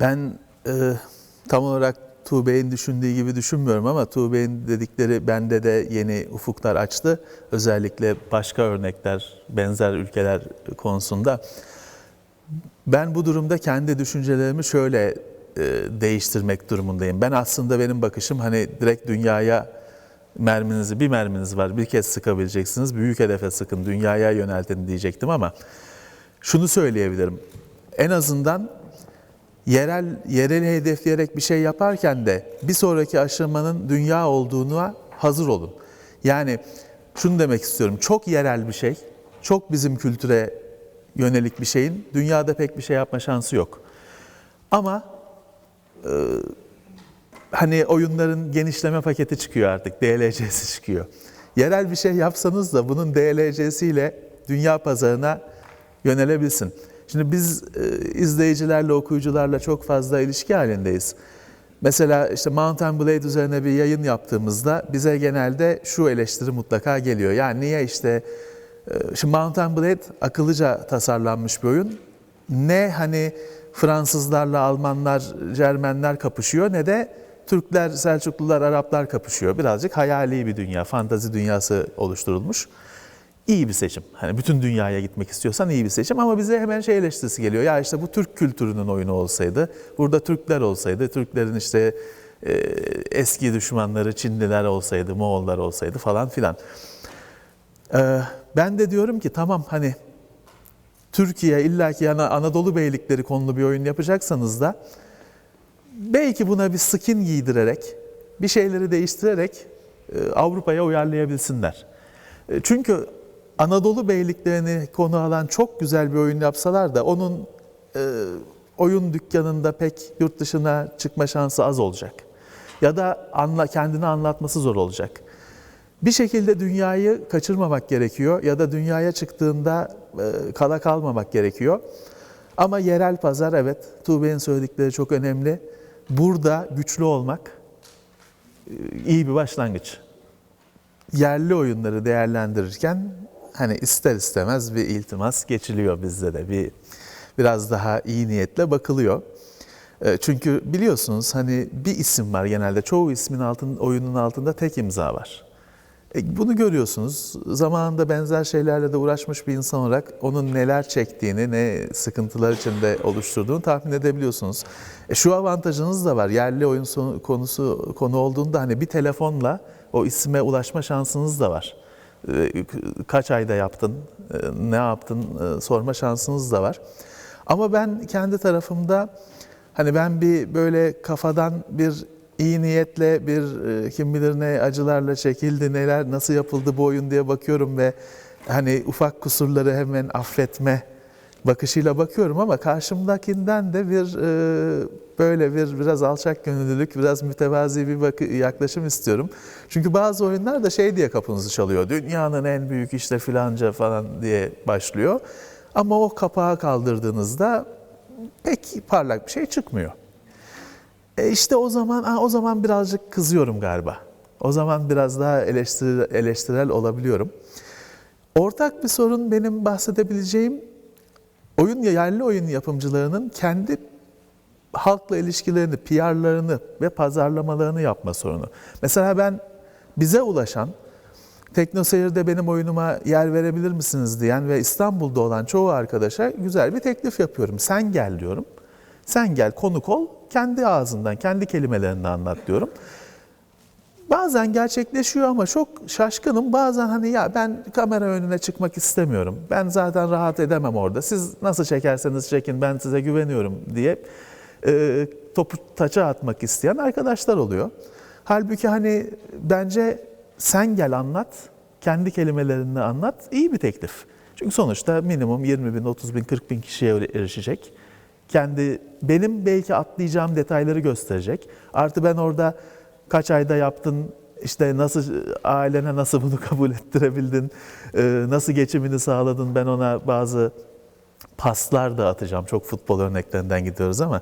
Ben e, tam olarak Tuğbey'in düşündüğü gibi düşünmüyorum ama Tuğbey'in dedikleri bende de yeni ufuklar açtı. Özellikle başka örnekler, benzer ülkeler konusunda. Ben bu durumda kendi düşüncelerimi şöyle e, değiştirmek durumundayım. Ben aslında benim bakışım hani direkt dünyaya merminizi, bir merminiz var bir kez sıkabileceksiniz. Büyük hedefe sıkın, dünyaya yöneltin diyecektim ama şunu söyleyebilirim. En azından yerel yereli hedefleyerek bir şey yaparken de bir sonraki aşamanın dünya olduğuna hazır olun. Yani şunu demek istiyorum. Çok yerel bir şey, çok bizim kültüre yönelik bir şeyin dünyada pek bir şey yapma şansı yok. Ama e, hani oyunların genişleme paketi çıkıyor artık, DLC'si çıkıyor. Yerel bir şey yapsanız da bunun DLC'siyle dünya pazarına yönelebilsin. Şimdi biz e, izleyicilerle, okuyucularla çok fazla ilişki halindeyiz. Mesela işte Mountain Blade üzerine bir yayın yaptığımızda bize genelde şu eleştiri mutlaka geliyor. Yani niye işte e, şimdi Mountain Blade akıllıca tasarlanmış bir oyun. Ne hani Fransızlarla Almanlar, Cermenler kapışıyor ne de Türkler, Selçuklular, Araplar kapışıyor. Birazcık hayali bir dünya, fantazi dünyası oluşturulmuş. İyi bir seçim. Hani bütün dünyaya gitmek istiyorsan iyi bir seçim ama bize hemen şey eleştirisi geliyor. Ya işte bu Türk kültürünün oyunu olsaydı, burada Türkler olsaydı, Türklerin işte e, eski düşmanları Çinliler olsaydı, Moğollar olsaydı falan filan. Ee, ben de diyorum ki tamam hani Türkiye illaki yani Anadolu beylikleri konulu bir oyun yapacaksanız da belki buna bir skin giydirerek, bir şeyleri değiştirerek e, Avrupa'ya uyarlayabilsinler. E, Çünkü Anadolu beyliklerini konu alan çok güzel bir oyun yapsalar da onun e, oyun dükkanında pek yurt dışına çıkma şansı az olacak. Ya da anla, kendini anlatması zor olacak. Bir şekilde dünyayı kaçırmamak gerekiyor ya da dünyaya çıktığında e, kala kalmamak gerekiyor. Ama yerel pazar evet Tuğbe'nin söyledikleri çok önemli. Burada güçlü olmak e, iyi bir başlangıç. Yerli oyunları değerlendirirken hani ister istemez bir iltimas geçiliyor bizde de bir biraz daha iyi niyetle bakılıyor. E, Çünkü biliyorsunuz hani bir isim var genelde çoğu ismin altın, oyunun altında tek imza var. E, Bunu görüyorsunuz. Zamanında benzer şeylerle de uğraşmış bir insan olarak onun neler çektiğini, ne sıkıntılar içinde oluşturduğunu tahmin edebiliyorsunuz. E şu avantajınız da var. Yerli oyun konusu konu olduğunda hani bir telefonla o isme ulaşma şansınız da var. E, Kaç ayda yaptın, e, ne yaptın e, sorma şansınız da var. Ama ben kendi tarafımda hani ben bir böyle kafadan bir iyi niyetle bir e, kim bilir ne acılarla çekildi, neler nasıl yapıldı bu oyun diye bakıyorum ve hani ufak kusurları hemen affetme bakışıyla bakıyorum ama karşımdakinden de bir e, böyle bir biraz alçak gönüllülük, biraz mütevazi bir bakı, yaklaşım istiyorum. Çünkü bazı oyunlar da şey diye kapınızı çalıyor. Dünyanın en büyük işte filanca falan diye başlıyor. Ama o kapağı kaldırdığınızda pek parlak bir şey çıkmıyor. E işte o zaman o zaman birazcık kızıyorum galiba. O zaman biraz daha eleştirel, eleştirel olabiliyorum. Ortak bir sorun benim bahsedebileceğim oyun yerli oyun yapımcılarının kendi halkla ilişkilerini, PR'larını ve pazarlamalarını yapma sorunu. Mesela ben bize ulaşan Teknoseyir'de benim oyunuma yer verebilir misiniz diyen ve İstanbul'da olan çoğu arkadaşa güzel bir teklif yapıyorum. Sen gel diyorum. Sen gel konuk ol, kendi ağzından, kendi kelimelerinden anlat diyorum. Bazen gerçekleşiyor ama çok şaşkınım. Bazen hani ya ben kamera önüne çıkmak istemiyorum. Ben zaten rahat edemem orada. Siz nasıl çekerseniz çekin ben size güveniyorum diye e, topu taça atmak isteyen arkadaşlar oluyor. Halbuki hani bence sen gel anlat, kendi kelimelerinle anlat iyi bir teklif. Çünkü sonuçta minimum 20 bin, 30 bin, 40 bin kişiye erişecek. Kendi benim belki atlayacağım detayları gösterecek. Artı ben orada kaç ayda yaptın, işte nasıl ailene nasıl bunu kabul ettirebildin, e, nasıl geçimini sağladın ben ona bazı paslar da atacağım. Çok futbol örneklerinden gidiyoruz ama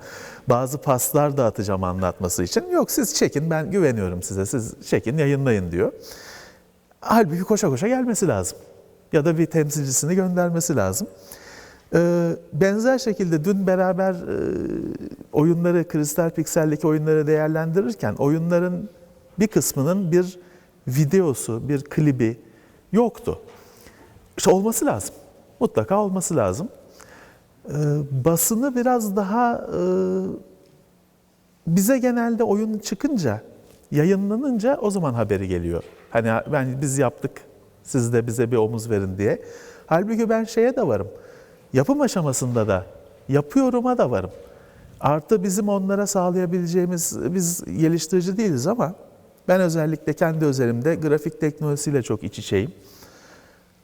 bazı paslar da atacağım anlatması için. Yok siz çekin ben güveniyorum size siz çekin yayınlayın diyor. Halbuki koşa koşa gelmesi lazım. Ya da bir temsilcisini göndermesi lazım. Ee, benzer şekilde dün beraber e, oyunları, Kristal Piksel'deki oyunları değerlendirirken oyunların bir kısmının bir videosu, bir klibi yoktu. İşte olması lazım. Mutlaka olması lazım. Ee, basını biraz daha e, bize genelde oyun çıkınca, yayınlanınca o zaman haberi geliyor. Hani ben biz yaptık, siz de bize bir omuz verin diye. Halbuki ben şeye de varım. Yapım aşamasında da yapıyorum'a da varım. Artı bizim onlara sağlayabileceğimiz, biz geliştirici değiliz ama ben özellikle kendi özelimde grafik teknolojisiyle çok iç içeyim.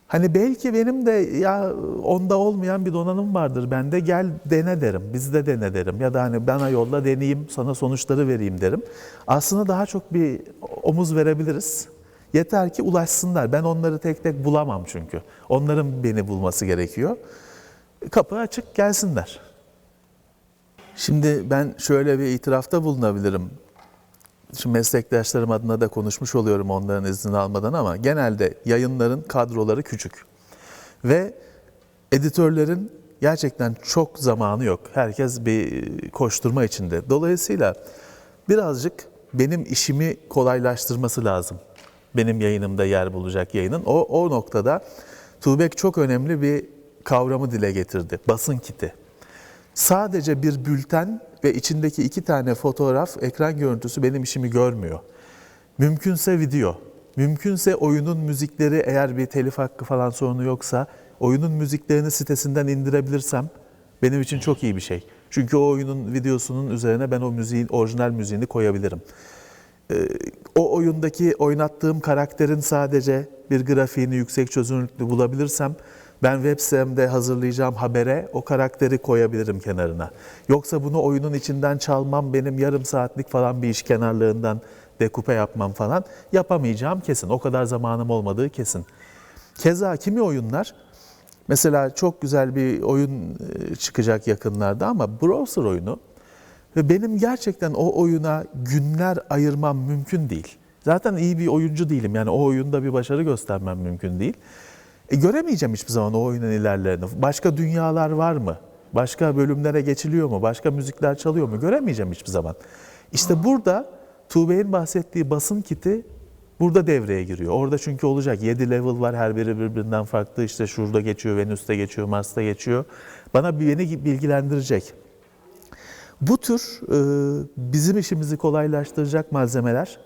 Hani belki benim de ya onda olmayan bir donanım vardır bende gel dene derim, bizde dene derim. Ya da hani bana yolla deneyeyim, sana sonuçları vereyim derim. Aslında daha çok bir omuz verebiliriz. Yeter ki ulaşsınlar. Ben onları tek tek bulamam çünkü. Onların beni bulması gerekiyor. Kapı açık gelsinler. Şimdi ben şöyle bir itirafta bulunabilirim. Şimdi meslektaşlarım adına da konuşmuş oluyorum onların iznini almadan ama genelde yayınların kadroları küçük. Ve editörlerin gerçekten çok zamanı yok. Herkes bir koşturma içinde. Dolayısıyla birazcık benim işimi kolaylaştırması lazım. Benim yayınımda yer bulacak yayının. O, o noktada Tuğbek çok önemli bir kavramı dile getirdi. Basın kiti. Sadece bir bülten ve içindeki iki tane fotoğraf, ekran görüntüsü benim işimi görmüyor. Mümkünse video, mümkünse oyunun müzikleri eğer bir telif hakkı falan sorunu yoksa oyunun müziklerini sitesinden indirebilirsem benim için çok iyi bir şey. Çünkü o oyunun videosunun üzerine ben o müziğin orijinal müziğini koyabilirim. Ee, o oyundaki oynattığım karakterin sadece bir grafiğini yüksek çözünürlüklü bulabilirsem ben web sitemde hazırlayacağım habere o karakteri koyabilirim kenarına. Yoksa bunu oyunun içinden çalmam benim yarım saatlik falan bir iş kenarlığından dekupe yapmam falan yapamayacağım kesin. O kadar zamanım olmadığı kesin. Keza kimi oyunlar mesela çok güzel bir oyun e, çıkacak yakınlarda ama browser oyunu ve benim gerçekten o oyuna günler ayırmam mümkün değil. Zaten iyi bir oyuncu değilim. Yani o oyunda bir başarı göstermem mümkün değil. E, göremeyeceğim hiçbir zaman o oyunun ilerlerini. Başka dünyalar var mı? Başka bölümlere geçiliyor mu? Başka müzikler çalıyor mu? Göremeyeceğim hiçbir zaman. İşte burada Tuğbey'in bahsettiği basın kiti burada devreye giriyor. Orada çünkü olacak 7 level var her biri birbirinden farklı. İşte şurada geçiyor, Venüs'te geçiyor, Mars'ta geçiyor. Bana beni bilgilendirecek. Bu tür e, bizim işimizi kolaylaştıracak malzemeler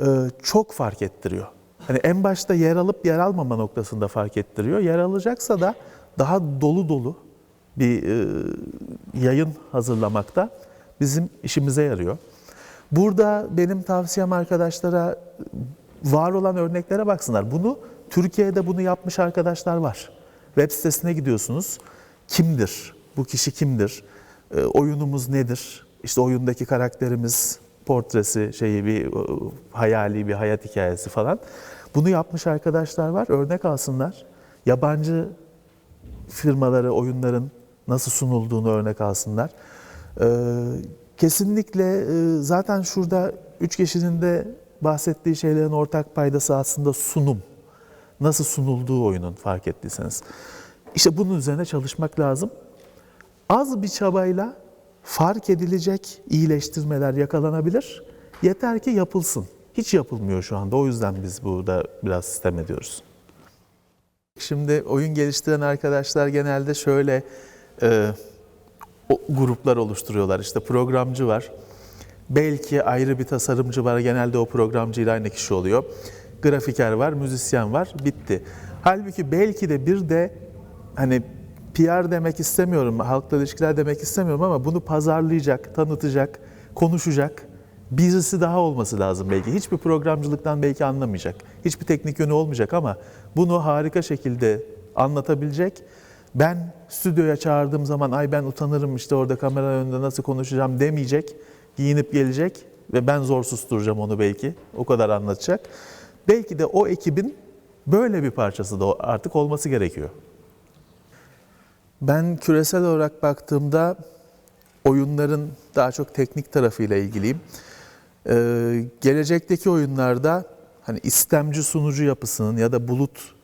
e, çok fark ettiriyor. Hani en başta yer alıp yer almama noktasında fark ettiriyor. Yer alacaksa da daha dolu dolu bir e, yayın hazırlamakta bizim işimize yarıyor. Burada benim tavsiyem arkadaşlara var olan örneklere baksınlar. Bunu Türkiye'de bunu yapmış arkadaşlar var. Web sitesine gidiyorsunuz. Kimdir? Bu kişi kimdir? E, oyunumuz nedir? İşte oyundaki karakterimiz portresi, şeyi bir hayali bir hayat hikayesi falan. Bunu yapmış arkadaşlar var. Örnek alsınlar. Yabancı firmaları, oyunların nasıl sunulduğunu örnek alsınlar. Ee, kesinlikle e, zaten şurada üç kişinin de bahsettiği şeylerin ortak paydası aslında sunum. Nasıl sunulduğu oyunun fark ettiyseniz. İşte bunun üzerine çalışmak lazım. Az bir çabayla fark edilecek iyileştirmeler yakalanabilir. Yeter ki yapılsın. Hiç yapılmıyor şu anda. O yüzden biz burada biraz sistem ediyoruz. Şimdi oyun geliştiren arkadaşlar genelde şöyle e, o, gruplar oluşturuyorlar. İşte programcı var. Belki ayrı bir tasarımcı var. Genelde o programcıyla aynı kişi oluyor. Grafiker var, müzisyen var. Bitti. Halbuki belki de bir de hani PR demek istemiyorum, halkla ilişkiler demek istemiyorum ama bunu pazarlayacak, tanıtacak, konuşacak birisi daha olması lazım belki. Hiçbir programcılıktan belki anlamayacak. Hiçbir teknik yönü olmayacak ama bunu harika şekilde anlatabilecek. Ben stüdyoya çağırdığım zaman ay ben utanırım işte orada kamera önünde nasıl konuşacağım demeyecek. Giyinip gelecek ve ben zor susturacağım onu belki. O kadar anlatacak. Belki de o ekibin böyle bir parçası da artık olması gerekiyor. Ben küresel olarak baktığımda oyunların daha çok teknik tarafıyla ilgiliyim. Ee, gelecekteki oyunlarda hani istemci sunucu yapısının ya da bulut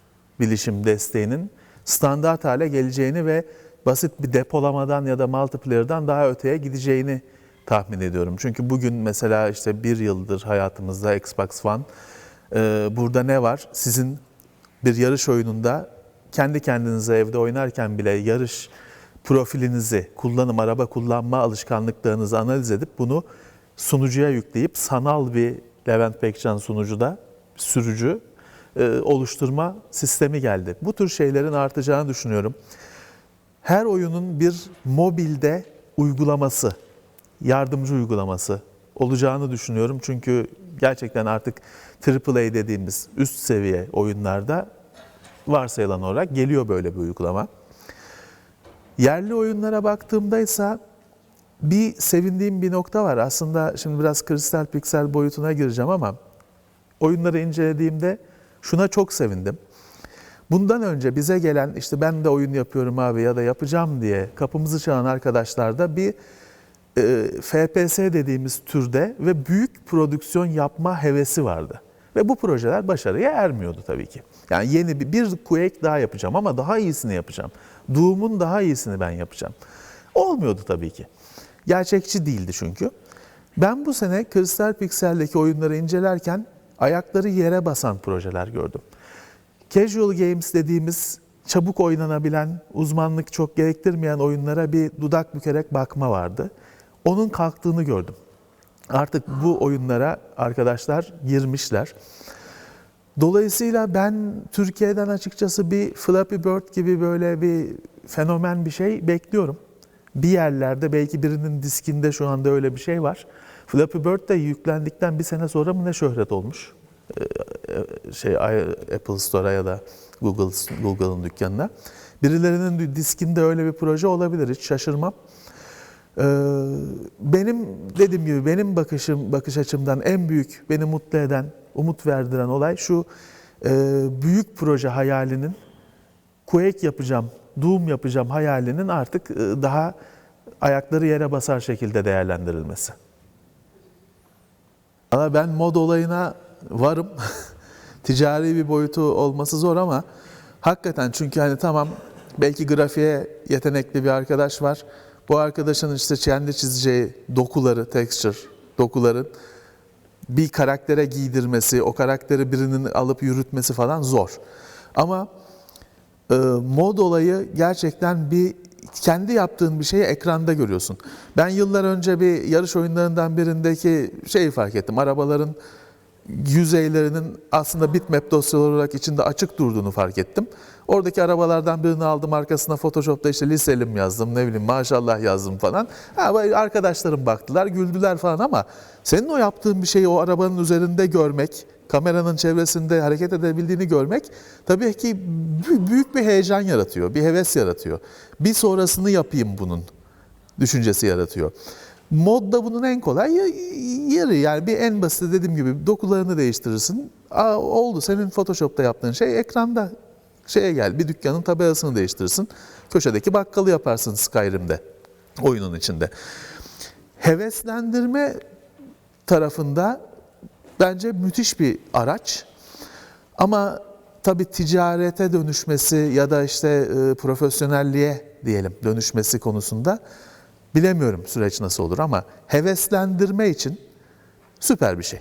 bilişim desteğinin standart hale geleceğini ve basit bir depolamadan ya da multiplayer'dan daha öteye gideceğini tahmin ediyorum. Çünkü bugün mesela işte bir yıldır hayatımızda Xbox One. Ee, burada ne var? Sizin bir yarış oyununda kendi kendinize evde oynarken bile yarış profilinizi, kullanım, araba kullanma alışkanlıklarınızı analiz edip bunu sunucuya yükleyip sanal bir Levent Bekcan sunucuda sürücü e, oluşturma sistemi geldi. Bu tür şeylerin artacağını düşünüyorum. Her oyunun bir mobilde uygulaması, yardımcı uygulaması olacağını düşünüyorum. Çünkü gerçekten artık AAA dediğimiz üst seviye oyunlarda varsayılan olarak geliyor böyle bir uygulama. Yerli oyunlara baktığımda ise bir sevindiğim bir nokta var. Aslında şimdi biraz kristal piksel boyutuna gireceğim ama oyunları incelediğimde şuna çok sevindim. Bundan önce bize gelen işte ben de oyun yapıyorum abi ya da yapacağım diye kapımızı çalan arkadaşlarda bir e, FPS dediğimiz türde ve büyük prodüksiyon yapma hevesi vardı. Ve bu projeler başarıya ermiyordu tabii ki. Yani yeni bir, bir Quake daha yapacağım ama daha iyisini yapacağım. Doom'un daha iyisini ben yapacağım. Olmuyordu tabii ki. Gerçekçi değildi çünkü. Ben bu sene Crystal Pixel'deki oyunları incelerken ayakları yere basan projeler gördüm. Casual games dediğimiz çabuk oynanabilen, uzmanlık çok gerektirmeyen oyunlara bir dudak bükerek bakma vardı. Onun kalktığını gördüm. Artık bu oyunlara arkadaşlar girmişler. Dolayısıyla ben Türkiye'den açıkçası bir Flappy Bird gibi böyle bir fenomen bir şey bekliyorum. Bir yerlerde belki birinin diskinde şu anda öyle bir şey var. Flappy Bird de yüklendikten bir sene sonra mı ne şöhret olmuş? Ee, şey Apple Store'a ya da Google Google'ın dükkanına. Birilerinin diskinde öyle bir proje olabilir hiç şaşırmam. Ee, benim dediğim gibi benim bakışım bakış açımdan en büyük beni mutlu eden, umut verdiren olay şu e, büyük proje hayalinin Quake yapacağım, Doom yapacağım hayalinin artık e, daha ayakları yere basar şekilde değerlendirilmesi. Ama ben mod olayına varım. Ticari bir boyutu olması zor ama hakikaten çünkü hani tamam belki grafiğe yetenekli bir arkadaş var. Bu arkadaşın işte kendi çizeceği dokuları, texture, dokuların bir karaktere giydirmesi, o karakteri birinin alıp yürütmesi falan zor. Ama e, mod olayı gerçekten bir kendi yaptığın bir şeyi ekranda görüyorsun. Ben yıllar önce bir yarış oyunlarından birindeki şeyi fark ettim. Arabaların yüzeylerinin aslında bitmap dosyaları olarak içinde açık durduğunu fark ettim. Oradaki arabalardan birini aldım arkasına Photoshop'ta işte liselim yazdım ne bileyim maşallah yazdım falan. Ha, arkadaşlarım baktılar güldüler falan ama senin o yaptığın bir şeyi o arabanın üzerinde görmek, kameranın çevresinde hareket edebildiğini görmek tabii ki büyük bir heyecan yaratıyor, bir heves yaratıyor. Bir sonrasını yapayım bunun düşüncesi yaratıyor. Mod da bunun en kolay yeri yani bir en basit dediğim gibi dokularını değiştirirsin. Aa, oldu senin Photoshop'ta yaptığın şey ekranda şeye gel bir dükkanın tabelasını değiştirirsin. Köşedeki bakkalı yaparsın Skyrim'de oyunun içinde. Heveslendirme tarafında bence müthiş bir araç. Ama tabii ticarete dönüşmesi ya da işte e, profesyonelliğe diyelim dönüşmesi konusunda bilemiyorum süreç nasıl olur ama heveslendirme için süper bir şey.